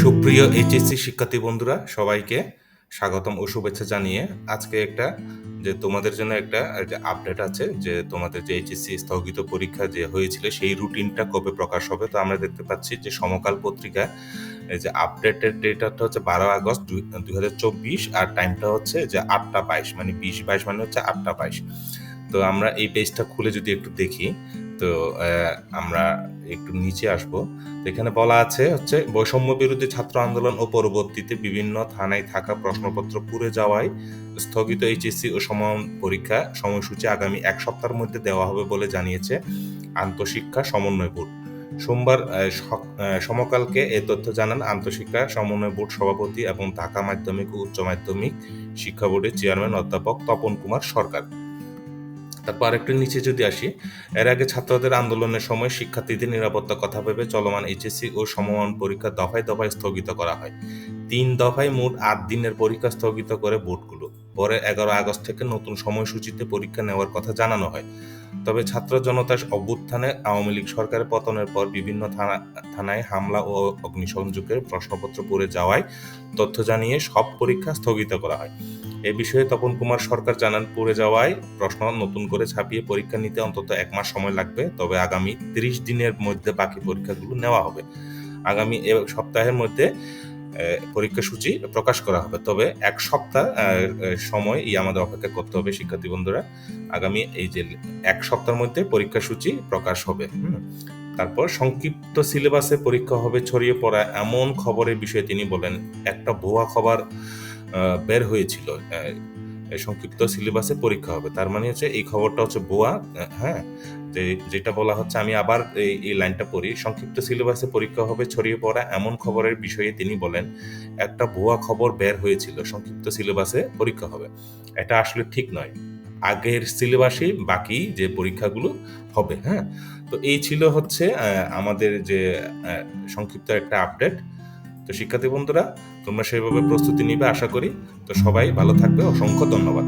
সুপ্রিয় এইচএসসি শিক্ষার্থী বন্ধুরা, সবাইকে স্বাগতম ও শুভেচ্ছা জানিয়ে আজকে একটা যে তোমাদের জন্য একটা আপডেট আছে যে তোমাদের যে এইচএসসি স্থগিত পরীক্ষা যে হয়েছিল সেই রুটিনটা কবে প্রকাশ হবে। তো আমরা দেখতে পাচ্ছি যে সমকাল পত্রিকা যে আপডেটের ডেটাটা হচ্ছে বারো আগস্ট দুই হাজার চব্বিশ আর টাইমটা হচ্ছে যে আটটা বাইশ মানে বিশ, বাইশ মানে হচ্ছে আটটা বাইশ। তো আমরা এই পেজটা খুলে যদি একটু দেখি তো আমরা একটু নিচে আসব। তো এখানে বলা আছে হচ্ছে, বৈষম্য বিরোধী ছাত্র আন্দোলন ও পরবর্তীতে বিভিন্ন থানায় থাকা প্রশ্নপত্র পুড়ে যাওয়ায় স্থগিত এইচএসসি ও সমান পরীক্ষা সময়সূচি আগামী এক সপ্তাহের মধ্যে দেওয়া হবে বলে জানিয়েছে আন্তঃশিক্ষা সমন্বয় বোর্ড। সোমবার সমকালকে এ তথ্য জানান আন্তঃশিক্ষা সমন্বয় বোর্ড সভাপতি এবং ঢাকা মাধ্যমিক ও উচ্চ মাধ্যমিক শিক্ষা বোর্ডের চেয়ারম্যান অধ্যাপক তপন কুমার সরকার। তারপর আরেকটু নিচে যদি আসি, এর আগে ছাত্রদের আন্দোলনের সময় শিক্ষার্থীদের নিরাপত্তা কথা ভেবে চলমান এইচএসসি ও সমমান পরীক্ষা দফায় দফায় স্থগিত করা হয়। তিন দফায় মোট আট দিনের পরীক্ষা স্থগিত করে বোর্ডগুলো। পরে এগারো আগস্ট থেকে নতুন সময়সূচিতে পরীক্ষা নেওয়ার কথা জানানো হয়। তবে ছাত্র জনতার অভ্যুত্থানে আওয়ামী লীগ সরকারের পতনের পর বিভিন্ন থানা, থানায় হামলা ও অগ্নিসংযোগের প্রশ্নপত্র পড়ে যাওয়ায় তথ্য জানিয়ে সব পরীক্ষা স্থগিত করা হয়। এ বিষয়ে তপন কুমার সরকার জানান, পড়ে যাওয়ায় প্রশ্ন নতুন করে ছাপিয়ে পরীক্ষা নিতে অন্তত এক মাস সময় লাগবে, তবে আগামী তিরিশ দিনের মধ্যে বাকি পরীক্ষাগুলো নেওয়া হবে। আগামী এ সপ্তাহের মধ্যে পরীক্ষা সূচি প্রকাশ করা হবে। তবে এক সপ্তাহ সময় ই আমাদের অপেক্ষা করতে হবে, শিক্ষার্থী বন্ধুরা। আগামী এই যে এক সপ্তাহের মধ্যে পরীক্ষা সূচি প্রকাশ হবে তারপর সংক্ষিপ্ত সিলেবাসে পরীক্ষা হবে, ছড়িয়ে পড়া এমন খবরের বিষয়ে তিনি বলেন, একটা ভুয়া খবর বের হয়েছিল সংক্ষিপ্ত সিলেবাসে পরীক্ষা হবে। তার মানে হচ্ছে এই খবরটা হচ্ছে আহ, হ্যাঁ? যে যেটা বলা হচ্ছে আমি আবার এই এই লাইনটা পড়ি সংক্ষিপ্ত সিলেবাসে পরীক্ষা হবে ছড়িয়ে পড়া এমন খবরের বিষয়ে তিনি বলেন একটা ভুয়া খবর বের হয়েছিল সংক্ষিপ্ত সিলেবাসে পরীক্ষা হবে। এটা আসলে ঠিক নয়। আগের সিলেবাসে বাকি যে পরীক্ষাগুলো হবে হ্যাঁ? তো এই ছিল হচ্ছে আমাদের যে সংক্ষিপ্ত একটা আপডেট। তো শিক্ষার্থী বন্ধুরা, তোমরা সেইভাবে প্রস্তুতি নিবে, আশা করি। তো সবাই ভালো থাকবে, অসংখ্য ধন্যবাদ।